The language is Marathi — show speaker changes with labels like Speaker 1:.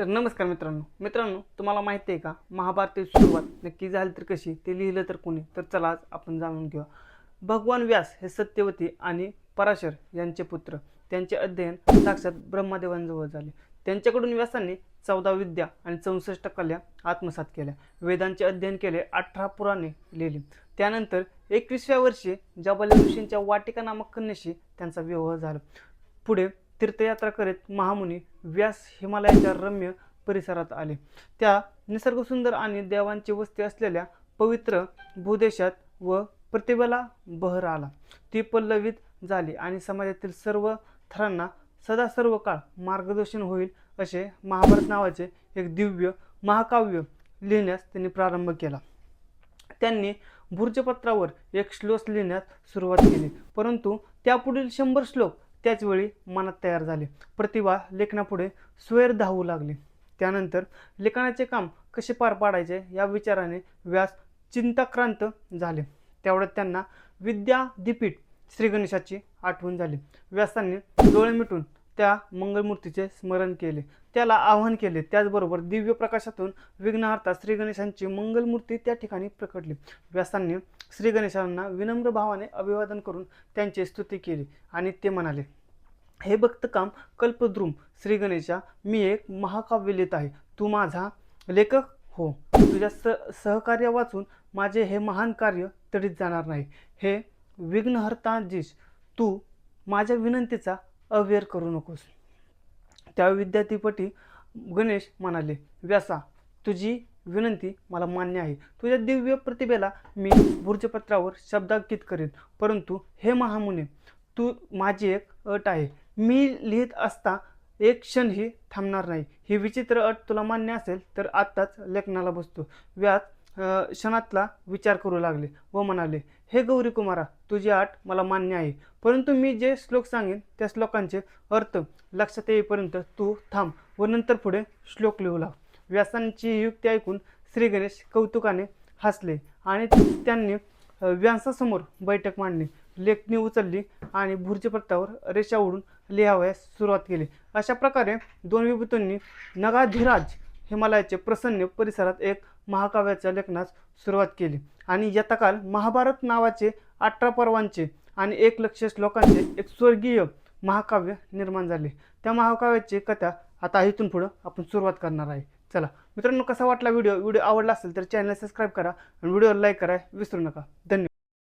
Speaker 1: तर नमस्कार मित्रांनो. मित्रांनो तुम्हाला माहिती आहे का? महाभारताची सुरुवात नक्की झाली तर कशी? ते लिहिलं तर कोणी? तर चला आज आपण जाणून घेऊ भगवान व्यास हे सत्यवती आणि पराशर यांचे पुत्र. त्यांचे अध्ययन साक्षात ब्रह्मदेवांजवळ झाले. त्यांच्याकडून व्यासांनी चौदा विद्या आणि चौसष्ट कल्या आत्मसात केल्या. वेदांचे अध्ययन केले अठरा पुराणे लिहिली. त्यानंतर एकविसव्या वर्षी जबाली ऋषींच्या वाटिका नामक कन्याशी त्यांचा विवाह झाला. पुढे तीर्थयात्रा करीत महामुनी व्यास हिमालयाच्या रम्य परिसरात आले. त्या निसर्गसुंदर आणि देवांची वस्ती असलेल्या पवित्र भूदेशात व प्रतिभेला बहर आला. ती पल्लवित झाली आणि समाजातील सर्व थरांना सदा सर्व काळ मार्गदर्शन होईल असे महाभारत नावाचे एक दिव्य महाकाव्य लिहिण्यास त्यांनी प्रारंभ केला. त्यांनी भूर्जपत्रावर एक श्लोक लिहिण्यास सुरुवात केली. परंतु त्यापुढील शंभर श्लोक त्याचवेळी मनात तयार झाले. प्रतिभा लेखनापुढे स्वेर धावू लागली. त्यानंतर लेखनाचे काम कसे पार पाडायचे या विचाराने व्यास चिंताक्रांत झाले. तेवढ्यात त्यांना विद्यादीपीठ श्रीगणेशाची आठवण झाली. व्यासांनी डोळे मिटून त्या मंगलमूर्तीचे स्मरण केले. त्याला आवाहन केले. त्याचबरोबर दिव्य प्रकाशातून विघ्नहर्ता श्री गणेशांची मंगलमूर्ती त्या ठिकाणी प्रकटली. व्यासांनी श्री गणेशांना विनम्र भावाने अभिवादन करून त्यांची स्तुती केली आणि ते म्हणाले हे भक्तकाम कल्पद्रुम. श्री गणेशा मी एक महाकाव्य लिहित आहे. तू माझा लेखक हो. तुझ्या स सहकार्य वाचून माझे हे महान कार्य तडीत जाणार नाही. हे विघ्नहर्ताजीश तू माझ्या विनंतीचा अवेअर करू नकोस. त्या विद्यार्थीपटी गणेश म्हणाले व्यासा तुझी विनंती मला मान्य आहे. तुझ्या दिव्य प्रतिभेला मी भूर्जपत्रावर शब्दांकित करेन. परंतु हे महामुने तू माझी एक अट आहे. मी लिहित असता एक क्षणही थांबणार नाही. ही विचित्र अट तुला मान्य असेल तर आत्ताच लेखनाला बसतो. व्यास क्षणातला विचार करू लागले व म्हणाले हे गौरी कुमारा तुझी आठ मला मान्य आहे. परंतु मी जे श्लोक सांगेन त्या श्लोकांचे अर्थ लक्षात येईपर्यंत तू थांब व नंतर पुढे श्लोक लिहू लाग व्यासांची युक्ती ऐकून श्री गणेश कौतुकाने हसले आणि त्यांनी व्यासासमोर बैठक मांडली. लेखणी उचलली आणि भुर्जपत्रावर रेषा ओढून लिहावयास सुरुवात केली. अशा प्रकारे दोन विभूतींनी नगाधिराज हिमालयाचे प्रसन्न परिसरात एक महाकाव्याच्या लेखनास सुरुवात केली. आणि यथाकाल महाभारत नावाचे अठरा पर्वांचे आणि एक लक्ष श्लोकांचे एक स्वर्गीय महाकाव्य निर्माण झाले. त्या महाकाव्याची कथा आता इथून पुढं आपण सुरुवात करणार आहे. चला मित्रांनो कसा वाटला व्हिडिओ? व्हिडिओ आवडला असेल तर चॅनल सबस्क्राईब करा आणि व्हिडिओला लाईक करा विसरू नका. धन्यवाद.